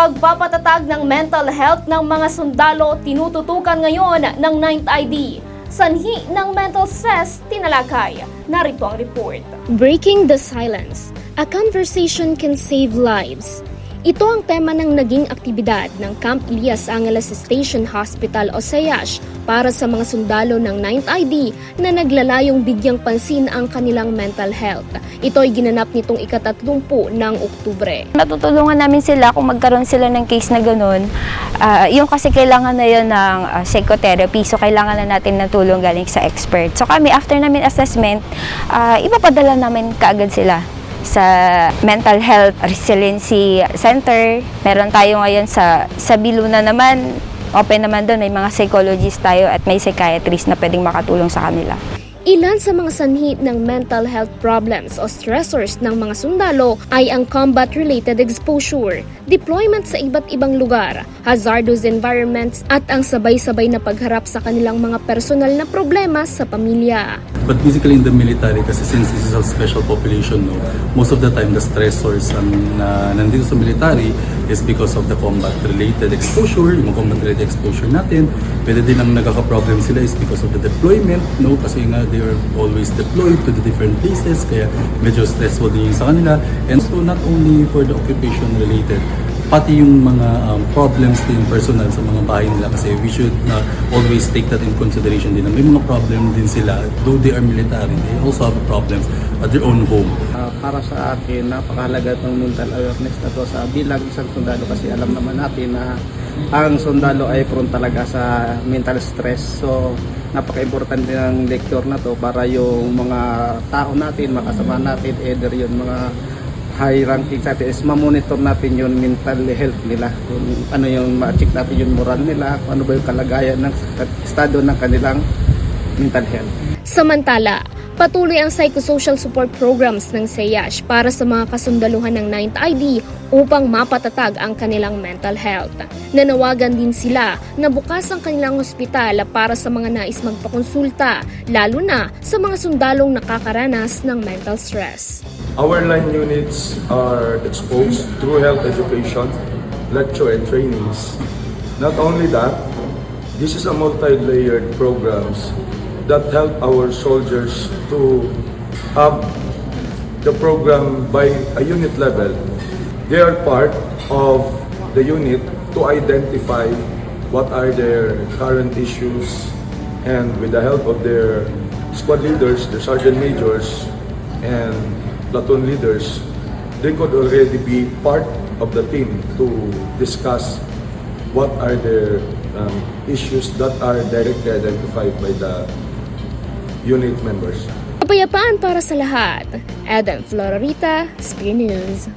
Pagpapatatag ng mental health ng mga sundalo tinututukan ngayon ng 9th ID. Sanhi ng mental stress tinalakay. Narito ang report. Breaking the Silence, a conversation can save lives. Ito ang tema ng naging aktibidad ng Camp Elias Angeles Station Hospital o SEASH para sa mga sundalo ng 9th ID na naglalayong bigyang pansin ang kanilang mental health. Ito ay ginanap nitong ikatatlumpu ng Oktubre. Natutulungan namin sila kung magkaroon sila ng case na ganun. Ah, yung kasi kailangan na yun ng ah, psychotherapy, so kailangan na natin ng tulong galing sa expert. So kami, after namin assessment, uh, ipapadala namin kaagad sila sa Mental Health Resiliency Center. Meron tayo ngayon sa, sa Biluna naman, open naman doon, may mga psychologist tayo at may psychiatrist na pwedeng makatulong sa kanila. Ilan sa mga sanhi ng mental health problems o stressors ng mga sundalo ay ang combat-related exposure, deployment sa iba't ibang lugar, hazardous environments at ang sabay-sabay na pagharap sa kanilang mga personal na problema sa pamilya. But basically in the military, kasi since this is a special population, no, most of the time the stressors ang na nandito sa military is because of the combat-related exposure, yung combat-related exposure natin. Pwede din ang nagkaka-problem sila is because of the deployment, no, kasi nga they are always deployed to the different places, kaya medyo stressful din sa kanila. And so not only for the occupation-related, pati yung mga um, problems din personal sa mga bahay nila kasi we should uh, always take that in consideration din may mga problem din sila though they are military they also have problems at their own home Ah, para sa akin, napakahalaga ng mental awareness na to sa bilang isang sundalo kasi alam naman natin na ang sundalo ay prone talaga sa mental stress. So, napaka-importante ng lecture na to para yung mga tao natin, makasama natin, either yung mga high ranking sa atin is mamonitor natin yung mental health nila. Kung ano yung ma-check natin yung moral nila, kung ano ba yung kalagayan ng estado ng kanilang mental health. Samantala, patuloy ang psychosocial support programs ng SEASH para sa mga kasundaluhan ng 9th ID upang mapatatag ang kanilang mental health. Nanawagan din sila na bukas ang kanilang ospital para sa mga nais magpakonsulta, lalo na sa mga sundalong nakakaranas ng mental stress. Our line units are exposed through health education, lecture and trainings. Not only that, this is a multi-layered programs that help our soldiers to have the program by a unit level. They are part of the unit to identify what are their current issues and with the help of their squad leaders, the sergeant majors, and platoon leaders, they could already be part of the team to discuss what are their um, issues that are directly identified by the unit members. Kapayapaan para sa lahat. Adam Florarita, Spear News.